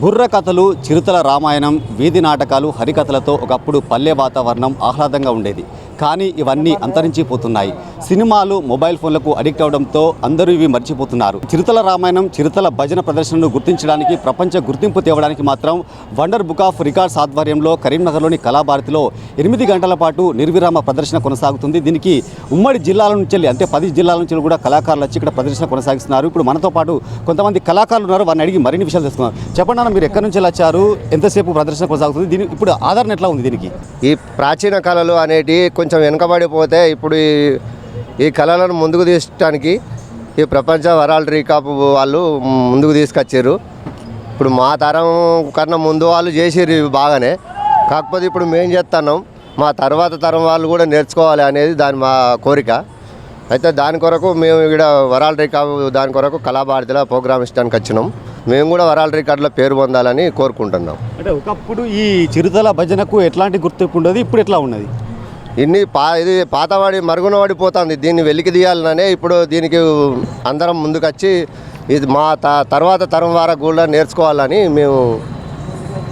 బుర్ర కథలు చిరుతల రామాయణం వీధి నాటకాలు హరికథలతో ఒకప్పుడు పల్లె వాతావరణం ఆహ్లాదంగా ఉండేది. కానీ ఇవన్నీ అంతరించిపోతున్నాయి. సినిమాలు మొబైల్ ఫోన్లకు అడిక్ట్ అవడంతో అందరూ ఇవి మర్చిపోతున్నారు. చిరుతల రామాయణం చిరుతల భజన ప్రదర్శనను గుర్తించడానికి ప్రపంచ గుర్తింపు తేవడానికి మాత్రం వండర్ బుక్ ఆఫ్ రికార్డ్స్ ఆధ్వర్యంలో కరీంనగర్లోని కళాభారతిలో ఎనిమిది గంటల పాటు నిర్విరామ ప్రదర్శన కొనసాగుతుంది. దీనికి ఉమ్మడి జిల్లాల నుంచి వెళ్ళి అంటే పది జిల్లాల నుంచి కూడా కళాకారులు వచ్చి ఇక్కడ ప్రదర్శన కొనసాగిస్తున్నారు. ఇప్పుడు మనతో పాటు కొంతమంది కళాకారులు ఉన్నారు. వారిని అడిగి మరిన్ని విషయాలు తెలుసుకున్నారు చెప్పండి అన్న మీరు ఎక్కడి నుంచి వచ్చారు? ఎంతసేపు ప్రదర్శన కొనసాగుతుంది? దీని ఇప్పుడు ఆధారణ ఎట్లా ఉంది దీనికి? ఈ ప్రాచీన కళలు అనేటి కొంచెం కొంచెం వెనుకబడిపోతే ఇప్పుడు ఈ ఈ కళలను ముందుకు తీసడానికి ఈ ప్రపంచ వరల్డ్ రీకాప్ వాళ్ళు ముందుకు తీసుకొచ్చారు. ఇప్పుడు మా తరం కన్నా ముందు వాళ్ళు చేసారు బాగానే. కాకపోతే ఇప్పుడు మేము చేస్తున్నాం మా తర్వాత తరం వాళ్ళు కూడా నేర్చుకోవాలి అనేది దాని మా కోరిక. అయితే దాని కొరకు మేము ఇక్కడ వరాల్ రికార్డు దాని కొరకు కళాభారతిలో ప్రోగ్రామ్ ఇష్టానికి వచ్చినాం. మేము కూడా వరాల్ రికార్డులో పేరు పొందాలని కోరుకుంటున్నాం. అంటే ఒకప్పుడు ఈ చిరుతల భజనకు ఎట్లాంటి గుర్తింపు ఉండదు ఇప్పుడు ఎట్లా ఉన్నది? ఇన్ని పా ఇది పాతవాడి మరుగున పడిపోతుంది దీన్ని వెలికి తీయాలనే ఇప్పుడు దీనికి అందరం ముందుకొచ్చి ఇది మా త తర్వాత తరం వారికి కూడా నేర్చుకోవాలని మేము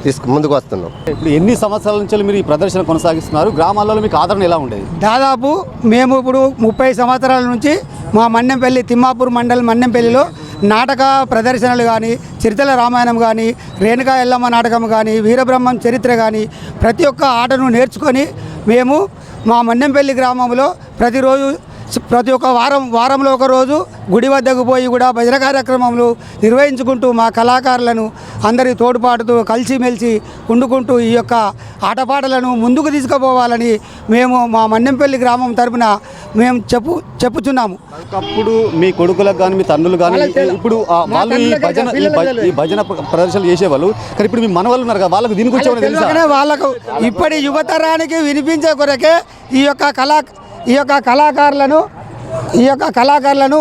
తీసుకు ముందుకు వస్తున్నాం ఇప్పుడు ఎన్ని సంవత్సరాల నుంచి మీరు ఈ ప్రదర్శన కొనసాగిస్తున్నారు? గ్రామాలలో మీకు ఆదరణ ఎలా ఉండేది? దాదాపు మేము ఇప్పుడు ముప్పై సంవత్సరాల నుంచి మా మన్నెంపల్లి తిమ్మాపూర్ మండల్ మన్నెంపల్లిలో నాటక ప్రదర్శనలు కానీ చిరితల రామాయణం కానీ రేణుకా ఎల్లమ్మ నాటకం కానీ వీరబ్రహ్మం చరిత్ర కానీ ప్రతి ఒక్క ఆటను నేర్చుకొని మేము మా మన్నెంపల్లి గ్రామంలో ప్రతిరోజు ప్రతి ఒక్క వారం వారంలో ఒక రోజు గుడి వద్దకు పోయి కూడా భజన కార్యక్రమాలు నిర్వహించుకుంటూ మా కళాకారులను అందరి తోడ్పాటుతో కలిసిమెలిసి ఉండుకుంటూ ఈ యొక్క ఆటపాటలను ముందుకు తీసుకుపోవాలని మేము మా మన్నెంపల్లి గ్రామం తరపున మేము చెప్పు చెప్పుచున్నాము. ఒకప్పుడు మీ కొడుకులకు కానీ మీ తన్నులు కానీ ఇప్పుడు వాళ్ళు ఈ భజన ఈ భజ- ఈ భజన ప్ర- ప్రదర్శనలు చేసేవాళ్ళు. కానీ ఇప్పుడు మీ మనవాళ్ళు ఉన్నారు కదా వాళ్ళకి దీని గురించి ఏమైనా తెలుసా? తెలియకనే వాళ్ళకు ఇప్పటి యువతరానికి వినిపించే కొరకే ఈ యొక్క కళా ఈ యొక్క కళాకారులను ఈ యొక్క కళాకారులను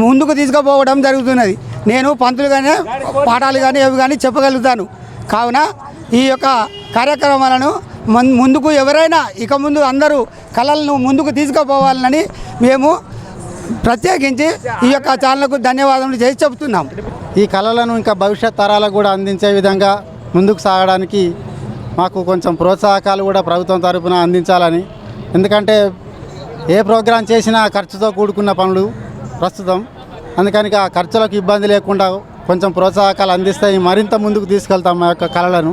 ముందుకు తీసుకుపోవడం జరుగుతున్నది. నేను పంతులుగానే పాఠాలు కానీ అవి కానీ చెప్పగలుగుతాను. కావున ఈ యొక్క కార్యక్రమాలను ముందుకు ఎవరైనా ఇక ముందు అందరూ కళలను ముందుకు తీసుకుపోవాలని మేము ప్రత్యేకించి ఈ యొక్క ఛానల్కు ధన్యవాదములు చేసి చెబుతున్నాం. ఈ కళలను ఇంకా భవిష్యత్ తరాలకు కూడా అందించే విధంగా ముందుకు సాగడానికి మాకు కొంచెం ప్రోత్సాహకాలు కూడా ప్రభుత్వం తరఫున అందించాలని. ఎందుకంటే ఏ ప్రోగ్రాం చేసినా ఖర్చుతో కూడుకున్న పనులు ప్రస్తుతం. అందుకని ఆ ఖర్చులకు ఇబ్బంది లేకుండా కొంచెం ప్రోత్సాహకాలు అందిస్తాయి. మరింత ముందుకు తీసుకెళ్తాం మా యొక్క కళలను.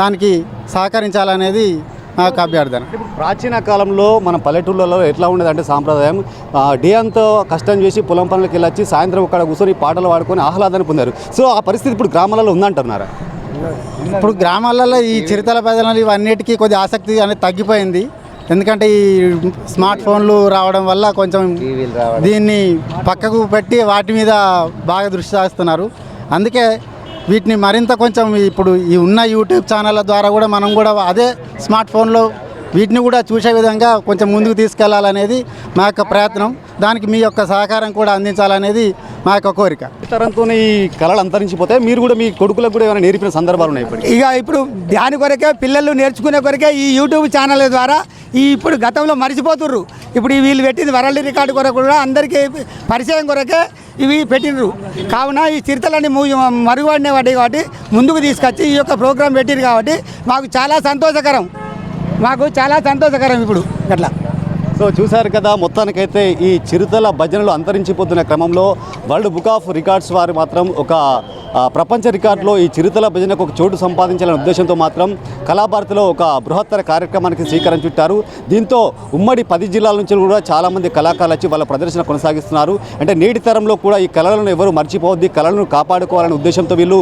దానికి సహకరించాలనేది మా యొక్క అభ్యర్థన. ప్రాచీన కాలంలో మన పల్లెటూళ్ళలో ఎట్లా ఉండేది అంటే సాంప్రదాయం డే అంతా కష్టం చేసి పొలం పనులకు వెళ్ళొచ్చి సాయంత్రం అక్కడ కూర్చొని పాటలు పాడుకొని ఆహ్లాదాన్ని పొందారు. సో ఆ పరిస్థితి ఇప్పుడు గ్రామాలలో ఉందంటున్నారా? ఇప్పుడు గ్రామాలలో ఈ చిరుతల భజనలు ఇవన్నిటికీ కొద్ది ఆసక్తి అనేది తగ్గిపోయింది. ఎందుకంటే ఈ స్మార్ట్ ఫోన్లు రావడం వల్ల కొంచెం దీన్ని పక్కకు పెట్టి వాటి మీద బాగా దృష్టి సారిస్తున్నారు. అందుకే వీటిని మరింత కొంచెం ఇప్పుడు ఈ ఉన్న యూట్యూబ్ ఛానళ్ళ ద్వారా కూడా మనం కూడా అదే స్మార్ట్ ఫోన్లో వీటిని కూడా చూసే విధంగా కొంచెం ముందుకు తీసుకెళ్ళాలనేది మా యొక్క ప్రయత్నం. దానికి మీ యొక్క సహకారం కూడా అందించాలనేది మా యొక్క కోరిక. తరంతోనే ఈ కళలు అంతరించిపోతే మీరు కూడా మీ కొడుకులకు కూడా ఏమైనా నేర్పిన సందర్భాలు ఉన్నాయి ఇప్పటికి? ఇక ఇప్పుడు దాని కొరకే పిల్లలు నేర్చుకునే కొరకే ఈ యూట్యూబ్ ఛానల్ ద్వారా ఈ ఇప్పుడు గతంలో మర్చిపోతుర్రు. ఇప్పుడు ఈ వీళ్ళు పెట్టింది వరల్డ్ రికార్డు కొరకు కూడా అందరికీ పరిచయం కొరకే ఇవి పెట్టినరు కావున ఈ చిరుతలన్నీ మరుగుపడిన వాటి కాబట్టి ముందుకు తీసుకొచ్చి ఈ యొక్క ప్రోగ్రాం పెట్టిరు కాబట్టి మాకు చాలా సంతోషకరం. మాకు చాలా సంతోషకరం ఇప్పుడు అట్లా సో చూశారు కదా మొత్తానికైతే ఈ చిరుతల భజనలు అంతరించిపోతున్న క్రమంలో వరల్డ్ బుక్ ఆఫ్ రికార్డ్స్ వారు మాత్రం ఒక ప్రపంచ రికార్డులో ఈ చిరుతల భజనకు ఒక చోటు సంపాదించాలనే ఉద్దేశంతో మాత్రం కళాభారతిలో ఒక బృహత్తర కార్యక్రమానికి శ్రీకారం చుట్టారు. దీంతో ఉమ్మడి పది జిల్లాల నుంచి కూడా చాలామంది కళాకారులు వచ్చి వాళ్ళ ప్రదర్శన కొనసాగిస్తున్నారు. అంటే నేటి తరంలో కూడా ఈ కళలను ఎవరు మర్చిపోవద్ది కళలను కాపాడుకోవాలనే ఉద్దేశంతో వీళ్ళు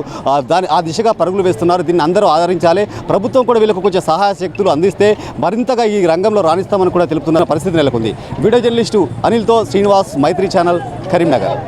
దాని ఆ దిశగా పరుగులు వేస్తున్నారు. దీన్ని అందరూ ఆదరించాలి. ప్రభుత్వం కూడా వీళ్ళకు కొంచెం సహాయ శక్తులు అందిస్తే మరింతగా ఈ రంగంలో రాణిస్తామని కూడా తెలుపుతున్న పరిస్థితి నెలకొంది. వీడియో జర్నలిస్టు అనిల్తో శ్రీనివాస్ మైత్రి ఛానల్ కరీంనగర్.